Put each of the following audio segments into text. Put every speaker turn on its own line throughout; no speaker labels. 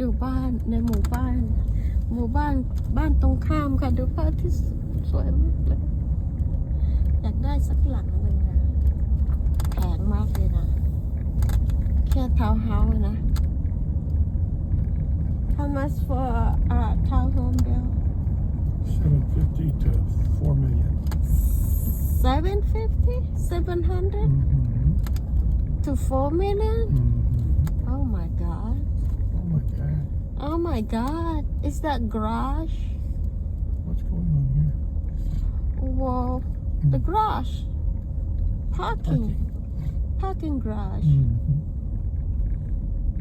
ดูบ้านในหมู่บ้าน หมู่บ้านบ้านตรงข้ามค่ะ ดูพระอาที่สวยมากเลยอยากได้สักหลังหนึ่งนะแพงมากเลยนะ แค่ทาวน์เฮาส์นะ How much for a townhome bill?
750 to 4 million.
750? 700
Mm-hmm.
to 4 million?
Mm-hmm.
Oh my god.
Oh my god,
is that garage?
What's going on here?
Well, hmm. the garage. Parking. Parking, Parking garage.
Mm -hmm.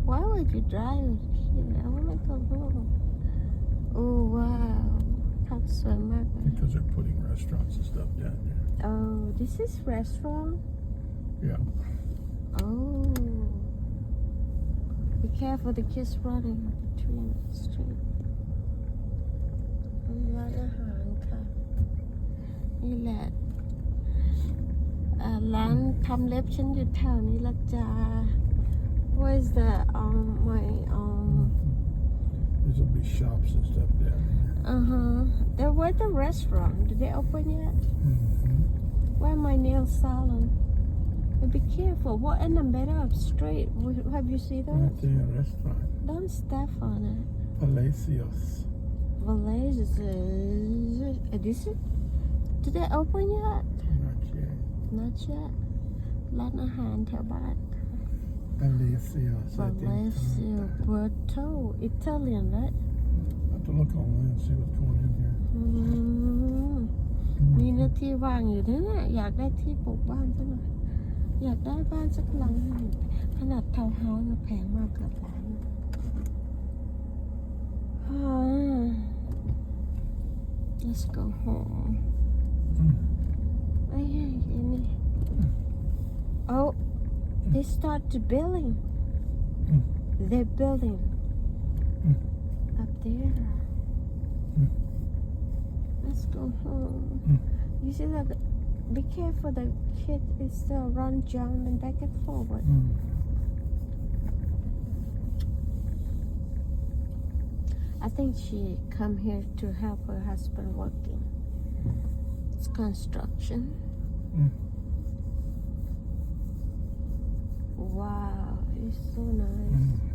Why would you drive here? I want to go. Oh, wow. That's so much.
Because they're putting restaurants and stuff down there.
Oh, this is restaurant?
Yeah.
Oh. Be careful, the kids running between the street. ร้านอาหารค่ะ นี่แหละอ่าร้านทำเล็บฉันอยู่แถวนี้ละจ้า What is that um my um
There's gonna be shops and stuff down there.
uh huh there where the restaurant did they open yet
Mm-hmm.
where my nail salon But be careful what in the middle of street Wh- have you seen
Right
those
there, restaurant.
don't step on it
Palacios.
Malaysia is this it did they open yet
Not yet.
not yet ร้านอาหารแถวบ้าน
Palacios. I think.
Malaysia Porto Italian right
I have to look online and see what's going in here.
อืม มีหน้าที่ว่างอยู่ด้วยนะอยากได้ที่ปลูกบ้านสักหน่อย อยากได้บ้านสักหลังหนึ่งขนาดทาวน์เฮาส์นะแพงมากเกือบล้านอ่า Let's go home ไอ้ไอ้นี่ Oh they started building
Mm.
they're building
Mm.
up there
Mm.
Let's go home
Mm.
You see that? be careful. The kid is still run, jump, and back and forward.
Mm.
I think she come here to help her husband working. It's construction.
Mm.
Wow, it's so nice.
Mm.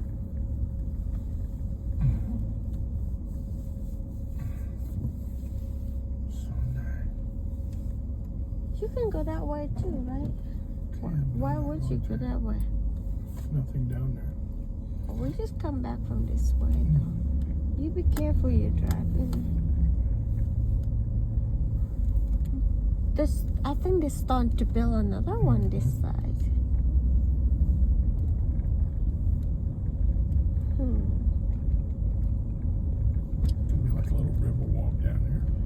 You can go that way too, right?
Okay,
Why would you
go
that way?
Nothing down there.
We just come back from this way. Though. You be careful. You're driving. This, I think they're starting to build another one this side. Hmm.
Be like a little river walk down here.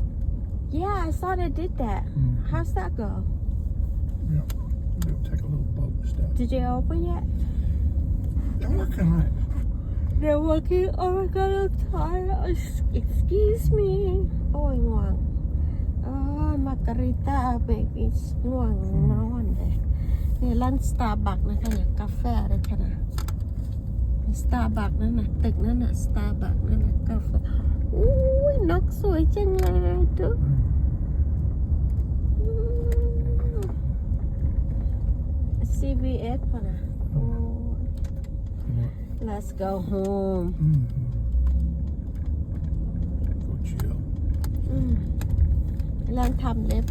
Yeah, I saw they did that.
Mm.
How's that go?
Yeah. They'll take a little boat and stuff.
Did they open yet?
They're working on it.
They're working. Oh my god, I'm tired. Ex- Excuse me. Oh, I'mง่วงเออมาการิต้าเบกอีสง่วงนอนเลยนี่ร้านสตาร์บัคนะคะเนี่ยกาแฟอะไรคะนะสตาร์บัคนั่นน่ะตึกนั่นน่ะสตาร์บัคนั่นน่ะกาแฟ อุ้ยนกสวยจังเลยดูอืม CVS ป่ะนะโอ้ย Let's go home
Mm-hmm. Go chill.
อืมร้านทำเล็บ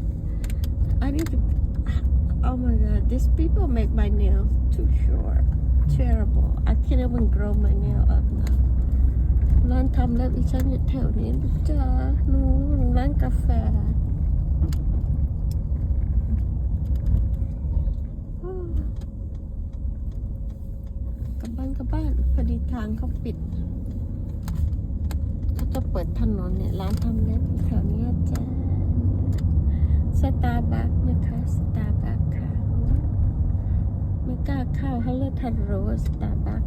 I need to Oh my god these people make my nails too short terrible I can't even grow my nail up now ร้านทำเล็บอีฉันอยู่แถวนี้นะจ้าหนูร้านกาแฟกลับบ้านกลับบ้านพอดีทางเขาปิดเขาจะเปิดถนนเนี่ยร้านทำเล็บแถวนี้จ้าสตาร์บัคนะคะสตาร์บัคค่ะ ไม่กล้าเข้าเขาเลทันโรสตาร์บัค